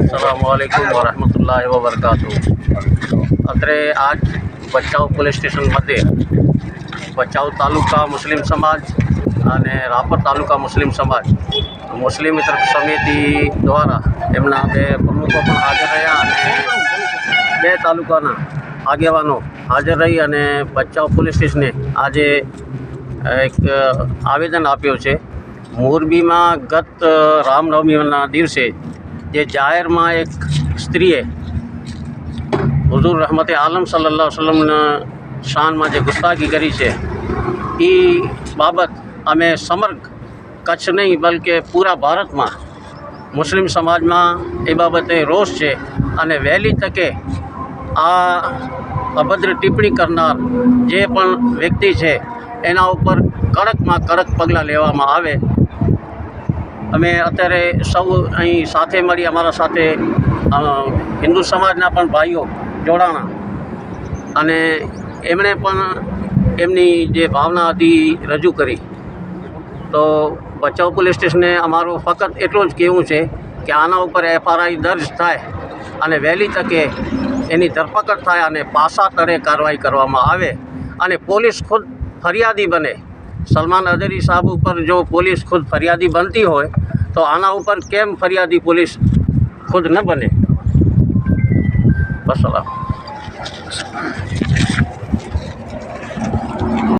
અસલામકુમ વરહમતુલ્લાહ વબરકાતુ અત્રે આજ Bhachau police station મધ્યે ભચાઉ તાલુકા મુસ્લિમ સમાજ અને રાપર તાલુકા મુસ્લિમ સમાજ મુસ્લિમ મિત્ર સમિતિ દ્વારા એમના બે પ્રમુખો પણ હાજર રહ્યા અને બે તાલુકાના આગેવાનો હાજર રહી અને બચાવ પોલીસ સ્ટેશને આજે એક આવેદન આપ્યું છે. મોરબીમાં ગત રામનવમીના દિવસે જે જાહેરમાં એક સ્ત્રીએ હુઝુર રહમતે આલમ સલ્લા વસલમના શાનમાં જે ગુસ્તાગી કરી છે એ બાબત અમે સમગ્ર કચ્છ નહીં, બલકે પૂરા ભારતમાં મુસ્લિમ સમાજમાં એ બાબતે રોષ છે અને વહેલી તકે આ અભદ્ર ટિપ્પણી કરનાર જે પણ વ્યક્તિ છે એના ઉપર કડકમાં કડક પગલાં લેવામાં આવે. અમે અત્યારે સૌ અહીં સાથે મળી અમારા સાથે હિન્દુ સમાજના પણ ભાઈઓ જોડાણા. અને એમણે પણ એમની જે ભાવના હતી રજૂ કરી. તો ભચાઉ પોલીસ સ્ટેશને અમારું ફક્ત એટલું જ કહેવું છે કે આના ઉપર એફઆરઆઈ દર્જ થાય અને વહેલી તકે એની ધરપકડ થાય અને પાસા તળે કાર્યવાહી કરવામાં આવે અને પોલીસ ખુદ ફરિયાદી બને. સલમાન અદરી સાહેબ ઉપર જો પોલીસ ખુદ ફરિયાદી બનતી હોય, તો આના ઉપર કેમ ફરિયાદી પોલીસ ખુદ ન બને? બસ